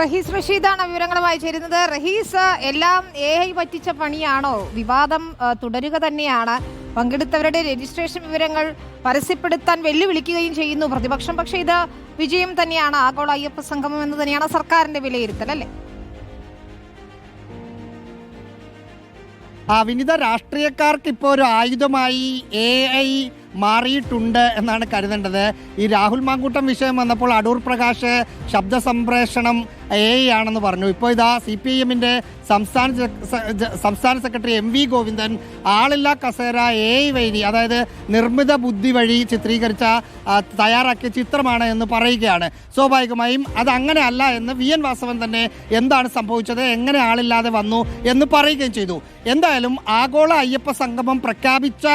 റഹീസ് റഷീദാണ് വിവരങ്ങളുമായി ചേരുന്നത്. റഹീസ് എല്ലാം എ ഐ പറ്റിച്ച പണിയാണോ? വിവാദം തുടരുക തന്നെയാണ്. പങ്കെടുത്തവരുടെ രജിസ്ട്രേഷൻ വിവരങ്ങൾ പരസ്യപ്പെടുത്താൻ വെല്ലുവിളിക്കുകയും ചെയ്യുന്നു. പ്രതിപക്ഷം പക്ഷേ ഇത് വിജയം തന്നെയാണ്. ആഗോള അയ്യപ്പ സംഗമം എന്ന് തന്നെയാണ് സർക്കാരിന്റെ വിലയിരുത്തൽ അല്ലേ? വിനിത രാഷ്ട്രീയക്കാർക്ക് ഇപ്പോൾ ഒരു ആയുധമായി എ ഐ മാറിയിട്ടുണ്ട് എന്നാണ് കരുതേണ്ടത്. ഈ രാഹുൽ മാങ്കൂട്ടം വിഷയം വന്നപ്പോൾ അടൂർ പ്രകാശ് ശബ്ദ സംപ്രേഷണം എ ആണെന്ന് പറഞ്ഞു. ഇപ്പോൾ ഇതാ സി പി എമ്മിന്റെ സംസ്ഥാന സംസ്ഥാന സെക്രട്ടറി എം വി ഗോവിന്ദൻ ആളില്ല കസേര എ വഴി അതായത് നിർമ്മിത ബുദ്ധി വഴി ചിത്രീകരിച്ച തയ്യാറാക്കിയ ചിത്രമാണ് എന്ന് പറയുകയാണ്. സ്വാഭാവികമായും അത് അങ്ങനെ അല്ല എന്ന് വി എൻ വാസവൻ തന്നെ എന്താണ് സംഭവിച്ചത് എങ്ങനെ ആളില്ലാതെ വന്നു എന്ന് പറയുകയും ചെയ്തു. എന്തായാലും ആഗോള അയ്യപ്പ സംഗമം പ്രഖ്യാപിച്ച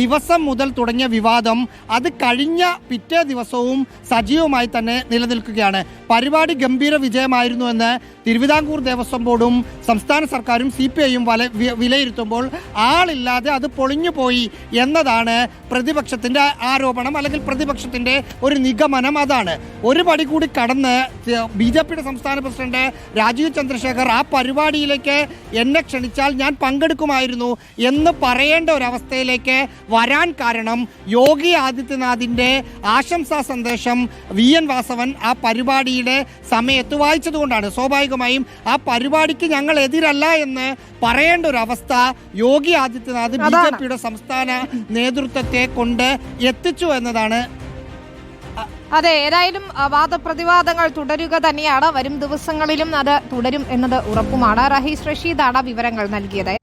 ദിവസം മുതൽ തുടങ്ങിയ വിവാദം അത് കഴിഞ്ഞ പിറ്റേ ദിവസവും സജീവമായി തന്നെ നിലനിൽക്കുകയാണ്. പരിപാടി ഗംഭീര വിജയമായിരുന്നു എന്ന് തിരുവിതാംകൂർ ദേവസ്വം ബോർഡും സംസ്ഥാന സർക്കാരും സി പി ഐയും വല വിലയിരുത്തുമ്പോൾ ആളില്ലാതെ അത് പൊളിഞ്ഞു പോയി എന്നതാണ് പ്രതിപക്ഷത്തിന്റെ ആരോപണം അല്ലെങ്കിൽ പ്രതിപക്ഷത്തിന്റെ ഒരു നിഗമനം അതാണ്. ഒരു പടി കൂടി കടന്ന് ബി ജെ പിയുടെ സംസ്ഥാന പ്രസിഡന്റ് രാജീവ് ചന്ദ്രശേഖർ ആ പരിപാടിയിലേക്ക് എന്നെ ക്ഷണിച്ചാൽ ഞാൻ പങ്കെടുക്കുമായിരുന്നു എന്ന് പറയേണ്ട ഒരവസ്ഥയിലേക്ക് വരാൻ കാരണം യോഗി ആദിത്യനാഥിന്റെ ആശംസാ സന്ദേശം വി എൻ വാസവൻ ആ പരിപാടിയുടെ സമയത്ത് വായിച്ചതുകൊണ്ടാണ്. സ്വാഭാവികമായും ആ പരിപാടിക്ക് ഞങ്ങൾ എതിരല്ല എന്ന് പറയേണ്ട ഒരു അവസ്ഥ യോഗി ആദിത്യനാഥ് ബി ജെ പിയുടെ സംസ്ഥാന നേതൃത്വത്തെ കൊണ്ട് എത്തിച്ചു എന്നതാണ്. അതെ ഏതായാലും വാദപ്രതിവാദങ്ങൾ തുടരുക തന്നെയാണ്. വരും ദിവസങ്ങളിലും അത് തുടരും എന്നത് ഉറപ്പുമാണ്. റഹീസ് റഷീദാണ് വിവരങ്ങൾ നൽകിയത്.